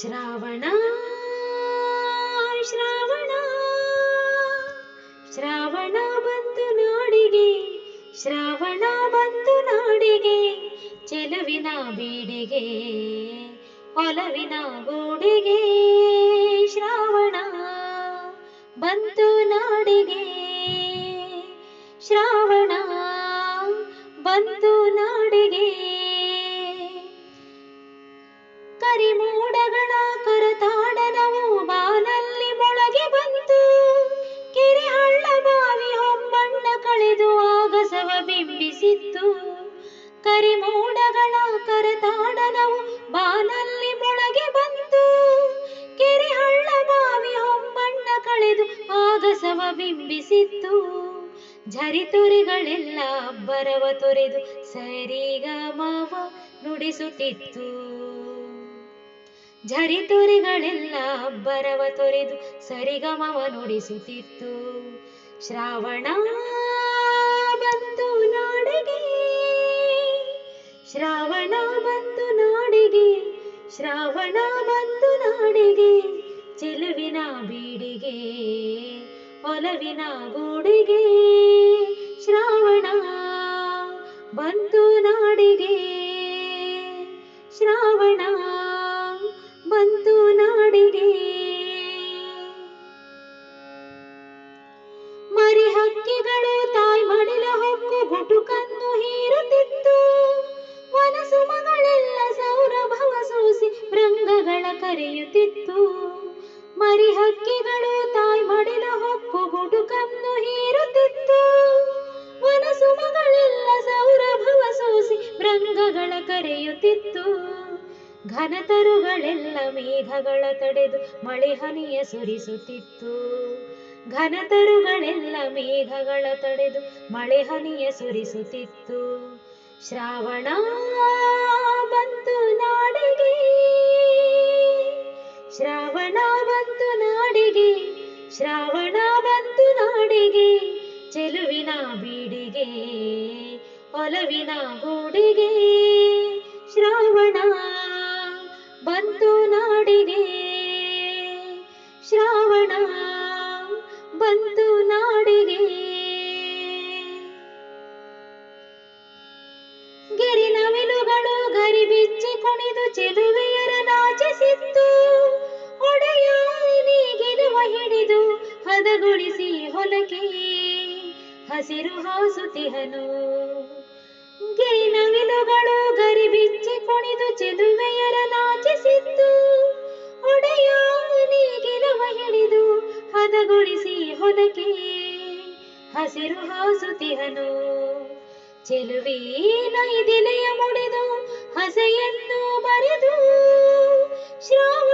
ಶ್ರಾವಣ ಶ್ರಾವಣ ಶ್ರಾವಣ ಬಂತು ನಾಡಿಗೆ, ಶ್ರಾವಣ ಬಂತು ನಾಡಿಗೆ, ಚೆಲುವಿನ ಬೀಡಿಗೆ, ಒಲವಿನ ಗೂಡಿಗೆ, ಶ್ರಾವಣ ಬಂತು ನಾಡಿಗೆ, ಶ್ರಾವಣ ಬಂತು ನಾಡಿಗೆ ಬಿಂಬಿಸಿತ್ತು ಕರಿಮೋಡಗಳ ಕರತಾಡನವು ಬಾನಲ್ಲಿ ಮೊಳಗೆ ಬಂತು. ಕೆರೆ ಹಳ್ಳ ಬಾವಿ ಹೊಂಬಣ್ಣ ಕಳೆದು ಆಗಸವ ಬಿಂಬಿಸಿತ್ತು. ಝರಿತುರಿಗಳೆಲ್ಲ ಅಬ್ಬರವ ತೊರೆದು ಸರಿಗಮವ ನುಡಿಸುತ್ತಿತ್ತು. ಝರಿತುರಿಗಳೆಲ್ಲ ಅಬ್ಬರವ ತೊರೆದು ಸರಿಗಮವ ನುಡಿಸುತ್ತಿತ್ತು. ಶ್ರಾವಣ ಬಂತು. ಶ್ರಾವಣ ಬಂತು ನಾಡಿಗೆ ಶ್ರಾವಣ ಬಂತು ನಾಡಿಗೆ ಚೆಲುವಿನ ಬೀಡಿಗೆ ಒಲವಿನ ಗೂಡಿಗೆ ಶ್ರಾವಣ ಬಂತು ನಾಡಿಗೆ. ಹಕ್ಕಿಗಳು ತಾಯಿ ಮಡಿಲ ಹೊಕ್ಕು ಗುಡುಕನ್ನು ಹೀರುತ್ತಿತ್ತು. ವನಸುಮಗಳೆಲ್ಲ ಸೌರಭವ ಸೋಸಿ ಭೃಂಗಗಳ ಕರೆಯುತ್ತಿತ್ತು. ಘನತರುಗಳೆಲ್ಲ ಮೇಘಗಳ ತಡೆದು ಮಳೆ ಹನಿಯ ಸುರಿಸುತ್ತಿತ್ತು. ಘನತರುಗಳೆಲ್ಲ ಮೇಘಗಳ ತಡೆದು ಮಳೆ ಹನಿಯ ಸುರಿಸುತ್ತಿತ್ತು. ಶ್ರಾವಣ ಬಂತು ನಾಡಿಗೆ. ಶ್ರಾವಣ ಶ್ರಾವಣ ಬಂತು ನಾಡಿಗೆ ಚೆಲುವಿನ ಬೀಡಿಗೆ ಒಲವಿನ ಗೂಡಿಗೆ. ಶ್ರಾವಣ ಬಂತು ನಾಡಿಗೆ ಶ್ರಾವಣ ಬಂತು ನಾಡಿಗೆ. ಹಸಿರು ಹಾಸುತಿಹನು. ಗಿರಿನವಿಲುಗಳು ಗರಿಬಿಚ್ಚಿ ಕುಣಿದು ಚೆಲುವೆಯರ ನಾಚಿಸಿದ್ದು. ಒಡೆಯ ನೀಗಿರುವ ಹಿಡಿದು ಹದಗೊಳಿಸಿ ಹೊದಕೆ ಹಸಿರು ಹಾಸುತಿಹನು. ಚೆಲುವೆ ನೈದಿಲೆಯ ಮುಡಿದು ಹಸೆಯನ್ನು ಬರೆದು ಶ್ರಾವಣವ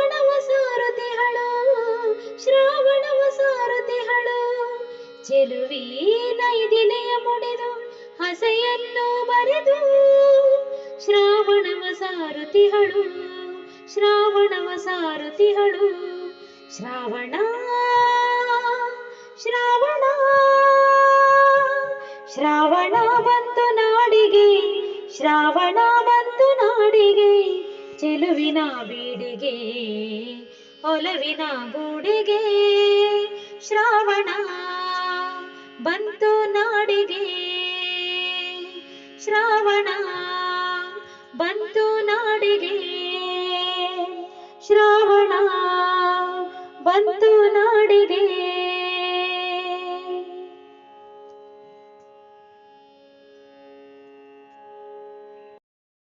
ಹಸೆಯನ್ನು ಬರೆದು ಶ್ರಾವಣವ ಸಾರುತಿಹಳು ಶ್ರಾವಣವ ಸಾರುತಿಹಳು ಶ್ರಾವಣ ಶ್ರಾವಣ ಶ್ರಾವಣ ಬಂತು ನಾಡಿಗೆ, ಶ್ರಾವಣ ಬಂತು ನಾಡಿಗೆ, ಚೆಲುವಿನ ಬೀಡಿಗೆ, ಒಲವಿನ ಗೂಡಿಗೆ, ಶ್ರಾವಣ ಬಂತು ನಾಡಿಗೆ. ಶ್ರಾವಣ